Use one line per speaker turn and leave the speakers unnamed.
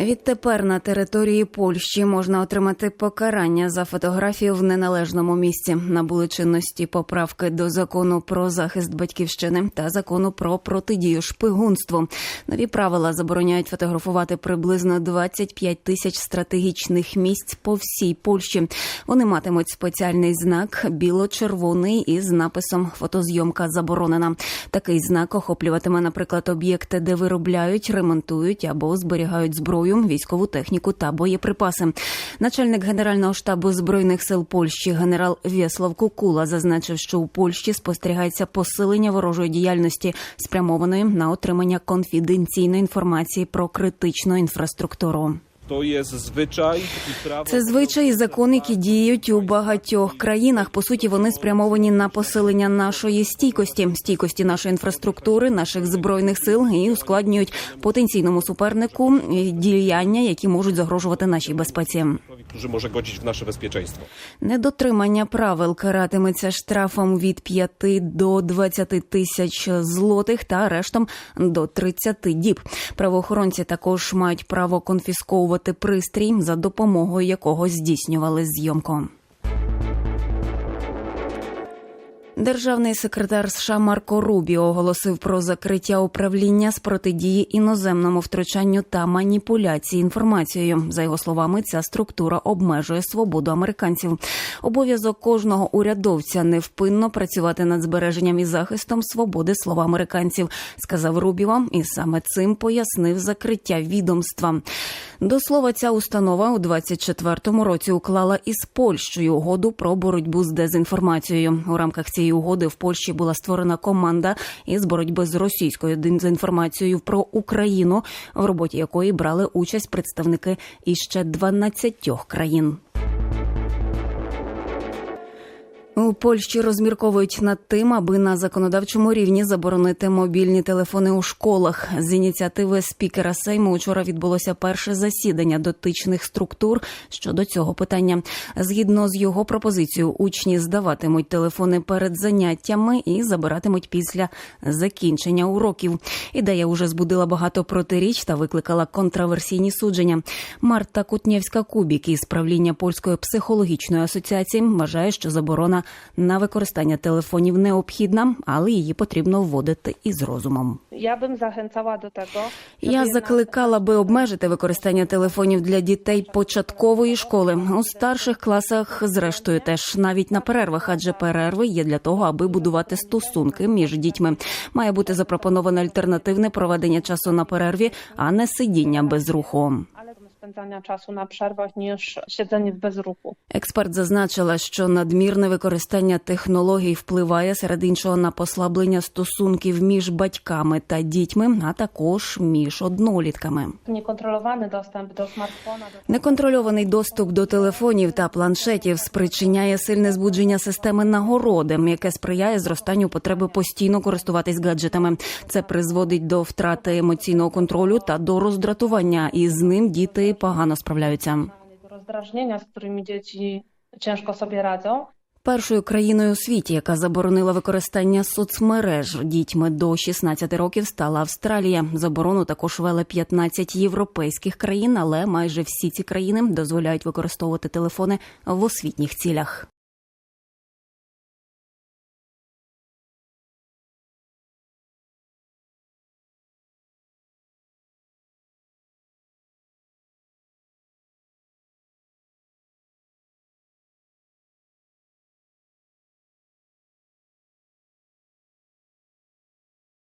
Відтепер на території Польщі можна отримати покарання за фотографію в неналежному місці. Набули чинності поправки до закону про захист батьківщини та закону про протидію шпигунству. Нові правила забороняють фотографувати приблизно 25 тисяч стратегічних місць по всій Польщі. Вони матимуть спеціальний знак біло-червоний із написом Фотозйомка заборонена. Такий знак охоплюватиме, наприклад, об'єкти, де виробляють, ремонтують або зберігають зброю, військову техніку та боєприпаси. Начальник генерального штабу збройних сил Польщі генерал В'яслав Кукула зазначив, що у Польщі спостерігається посилення ворожої діяльності, спрямованої на отримання конфіденційної інформації про критичну інфраструктуру.
To jest zwyczaj i prawo.
Це звичай і закон, які діють у багатьох країнах. По суті, вони спрямовані на посилення нашої стійкості, стійкості нашої інфраструктури, наших збройних сил і ускладнюють потенційному супернику діяння, які можуть загрожувати нашій безпеці.
który może godzić w nasze bezpieczeństwo.
Недотримання правил каратиметься штрафом від 5 до 20 тисяч злотих та арештом до 30 діб. Правоохоронці також мають право конфісковувати пристрій, за допомогою якого здійснювали зйомку. Державний секретар США Марко Рубіо оголосив про закриття управління з протидії іноземному втручанню та маніпуляції інформацією. За його словами, ця структура обмежує свободу американців. Обов'язок кожного урядовця невпинно працювати над збереженням і захистом свободи слова американців, сказав Рубіо, і саме цим пояснив закриття відомства. До слова, ця установа у 24-му році уклала із Польщею угоду про боротьбу з дезінформацією. У рамках цієї угоди в Польщі була створена команда із боротьби з російською дезінформацією про Україну, в роботі якої брали участь представники іще 12 країн. У Польщі розмірковують над тим, аби на законодавчому рівні заборонити мобільні телефони у школах. З ініціативи спікера Сейму учора відбулося перше засідання дотичних структур щодо цього питання. Згідно з його пропозицією, учні здаватимуть телефони перед заняттями і забиратимуть після закінчення уроків. Ідея уже збудила багато протиріч та викликала контраверсійні судження. Марта Кутнєвська Кубік із правління польської психологічної асоціації вважає, що заборона на використання телефонів необхідна, але її потрібно вводити із розумом.
Bym zachęcała do tego. żeby
Я закликала би обмежити використання телефонів для дітей початкової школи у старших класах. Зрештою, теж навіть на перервах, адже перерви є для того, аби будувати стосунки між дітьми. Має бути запропоноване альтернативне проведення часу на перерві, а не сидіння без руху.
Spędzania czasu na przerwach niż siedzenie w bezruchu.
Експерт зазначила, що надмірне використання технологій впливає серед іншого на послаблення стосунків між батьками та дітьми, а також між однолітками.
Niekontrolowany dostęp do smartfona, do
Неконтрольований доступ до телефонів та планшетів спричиняє сильне збудження системи нагороди, яке сприяє зростанню потреби постійно користуватись гаджетами. Це призводить до втрати емоційного контролю та до роздратування, і з ним діти погано справляються.
Роздражнення, з якими діти тяжко собі радять.
Першою країною у світі, яка заборонила використання соцмереж дітьми до 16 років, стала Австралія. Заборону також вели 15 європейських країн, але майже всі ці країни дозволяють використовувати телефони в освітніх цілях.